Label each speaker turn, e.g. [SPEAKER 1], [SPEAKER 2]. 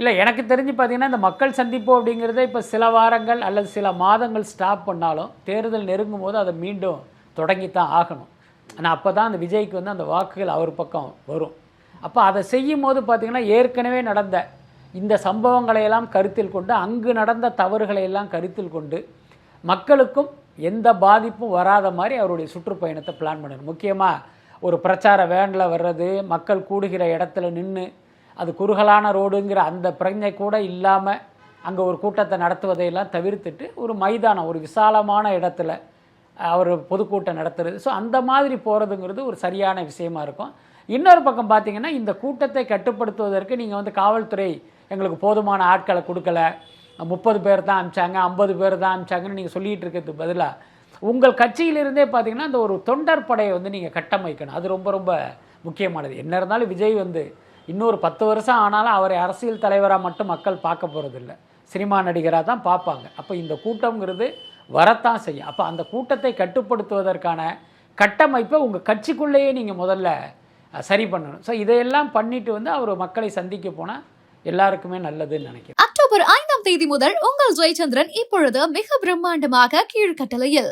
[SPEAKER 1] இல்லை எனக்கு தெரிஞ்சு பார்த்தீங்கன்னா இந்த மக்கள் சந்திப்பு அப்படிங்கிறத இப்போ சில வாரங்கள் அல்லது சில மாதங்கள் ஸ்டாப் பண்ணாலும் தேர்தல் நெருங்கும் போது அதை மீண்டும் தொடங்கித்தான் ஆகணும். ஆனால் அப்போ தான் அந்த விஜய்க்கு வந்து அந்த வாக்குகள் அவர் பக்கம் வரும். அப்போ அதை செய்யும் போது பார்த்தீங்கன்னா ஏற்கனவே நடந்த இந்த சம்பவங்களையெல்லாம் கருத்தில் கொண்டு அங்கு நடந்த தவறுகளை எல்லாம் கருத்தில் கொண்டு மக்களுக்கும் எந்த பாதிப்பும் வராத மாதிரி அவருடைய சுற்றுப்பயணத்தை பிளான் பண்ணணும். முக்கியமாக ஒரு பிரச்சார வேனில் வர்றது மக்கள் கூடுகிற இடத்துல நின்று அது குறுகலான ரோடுங்கிற அந்த பிரஜை கூட இல்லாமல் அங்கே ஒரு கூட்டத்தை நடத்துவதையெல்லாம் தவிர்த்துட்டு ஒரு மைதானம் ஒரு விசாலமான இடத்துல அவர் பொதுக்கூட்டம் நடத்துறது. ஸோ அந்த மாதிரி போகிறதுங்கிறது ஒரு சரியான விஷயமா இருக்கும். இன்னொரு பக்கம் பார்த்தீங்கன்னா இந்த கூட்டத்தை கட்டுப்படுத்துவதற்கு நீங்கள் வந்து காவல்துறை எங்களுக்கு போதுமான ஆட்களை கொடுக்கல. முப்பது பேர் தான் அமிச்சாங்க ஐம்பது பேர் தான் அமிச்சாங்கன்னு நீங்கள் சொல்லிட்டு இருக்கிறதுக்கு பதிலாக உங்கள் கட்சியிலிருந்தே பார்த்தீங்கன்னா அந்த ஒரு தொண்டர் படையை வந்து நீங்கள் கட்டமைக்கணும். அது ரொம்ப ரொம்ப முக்கியமானது. என்ன இருந்தாலும் விஜய் வந்து இன்னொரு பத்து வருஷம் ஆனாலும் அவரை அரசியல் தலைவராக மட்டும் மக்கள் பார்க்க போகிறதில்ல சினிமா நடிகராக தான் பார்ப்பாங்க. அப்போ இந்த கூட்டம்ங்கிறது வரத்தான் செய்யும். அப்போ அந்த கூட்டத்தை கட்டுப்படுத்துவதற்கான கட்டமைப்பை உங்கள் கட்சிக்குள்ளேயே நீங்கள் முதல்ல சரி பண்ணணும். ஸோ இதையெல்லாம் பண்ணிட்டு வந்து அவர் மக்களை சந்திக்க போனால் எல்லாருக்குமே நல்லதுன்னு நினைக்கிறேன்.
[SPEAKER 2] அக்டோபர் ஐந்தாம் தேதி முதல் உங்கள் ஜெயச்சந்திரன் இப்பொழுது மிக பிரம்மாண்டமாக கீழ்கட்டளையில்.